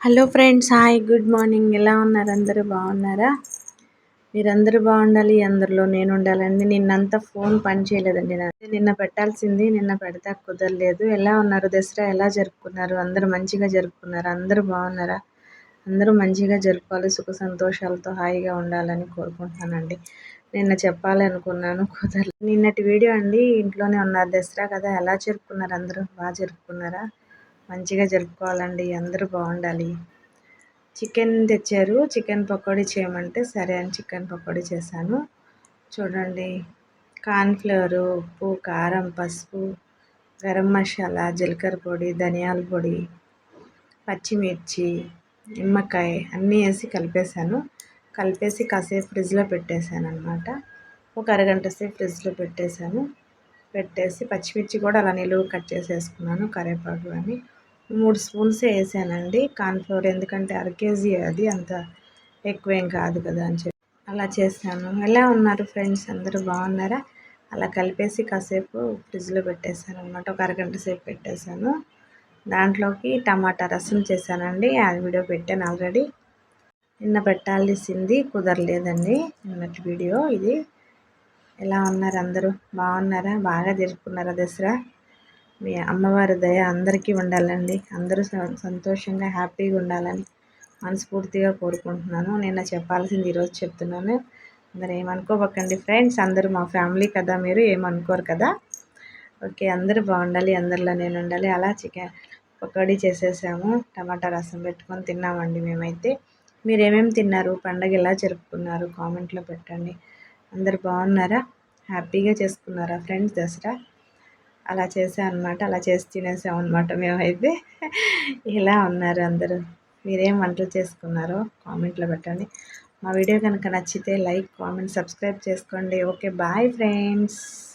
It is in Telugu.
Hello friends hi good morning ఎలా ఉన్నారు? అందరూ బాగున్నారా? మీరందరూ బాగుండాలి అందరిలో నేను ఉండాలండి నిన్నంతా ఫోన్ పని చేయలేదండి నాకు నిన్న పెట్టాల్సింది నిన్న పెడతా కుదరలేదు. ఎలా ఉన్నారు? దసరా ఎలా జరుపుకున్నారు? అందరూ మంచిగా జరుపుకున్నారు? అందరూ బాగున్నారా? అందరూ మంచిగా జరుపుకోవాలి సుఖ సంతోషాలతో హాయిగా ఉండాలని కోరుకుంటున్నానండి. నిన్న చెప్పాలి అనుకున్నాను కుదరలేదు. నిన్నటి వీడియో అండి ఇంట్లోనే ఉన్నారు. దసరా కదా ఎలా జరుపుకున్నారు? అందరూ బాగా జరుపుకున్నారా? మంచిగా జరుపుకోవాలండి అందరూ బాగుండాలి. చికెన్ తెచ్చారు చికెన్ పకోడీ చేయమంటే సరే అని చికెన్ పకోడీ చేశాను. చూడండి కార్న్ఫ్లవరు ఉప్పు కారం పసుపు గరం మసాలా జీలకర్ర పొడి ధనియాల పొడి పచ్చిమిర్చి నిమ్మకాయ అన్నీ వేసి కలిపేశాను. కలిపేసి కాసేపు ఫ్రిడ్జ్లో పెట్టేశాను అనమాట ఒక అరగంట సేపు ఫ్రిడ్జ్లో పెట్టేశాను. పెట్టేసి పచ్చిమిర్చి కూడా అలా నిలువ కట్ చేసేసుకున్నాను కరివేపాకు అని. మూడు స్పూన్స్ వేసానండి. కార్న్ఫ్లోర్ ఎందుకంటే అర కేజీ అది అంత ఎక్కువేం కాదు కదా అని చెప్పి. అలా చేశాను. ఎలా ఉన్నారు ఫ్రెండ్స్? అందరూ బాగున్నారా? అలా కలిపేసి కాసేపు ఫ్రిడ్జ్లో పెట్టేశాను అనమాట ఒక అరగంట సేపు పెట్టేశాను. దాంట్లోకి టమాటా రసం చేశానండి. ఆ వీడియో పెట్టాను ఆల్రెడీ. నిన్న పెట్టాల్సింది కుదరలేదండి. నిన్నటి వీడియో ఇది. ఎలా ఉన్నారు అందరూ? బాగున్నారా? బాగా జరుపుకున్నారా దసరా? మీ అమ్మవారి దయ అందరికీ ఉండాలండి. అందరూ సంతోషంగా హ్యాపీగా ఉండాలని మనస్ఫూర్తిగా కోరుకుంటున్నాను. నేను చెప్పాల్సింది ఈరోజు చెప్తున్నాను. అందరు ఏమనుకోబకండి ఫ్రెండ్స్. అందరూ మా ఫ్యామిలీ కదా మీరు ఏమనుకోరు కదా. ఓకే అందరూ బాగుండాలి అందరిలో నేను ఉండాలి. అలా చికెన్ పకోడీ చేసేసాము. టమాటా రసం పెట్టుకొని తిన్నామండి మేమైతే. మీరు ఏమేమి తిన్నారు? పండగ ఎలా జరుపుకున్నారు? కామెంట్లో పెట్టండి. అందరు బాగున్నారా? హ్యాపీగా చేసుకున్నారా ఫ్రెండ్స్ దసరా? అలా చేసాం అనమాట అలా చేసి తినేసాం అనమాట మేమైతే. ఇలా ఉన్నారు అందరూ. మీరేం వంటలు చేసుకున్నారో కామెంట్లో పెట్టండి. మా వీడియో కనుక నచ్చితే లైక్ కామెంట్ సబ్స్క్రైబ్ చేసుకోండి. Okay bye friends.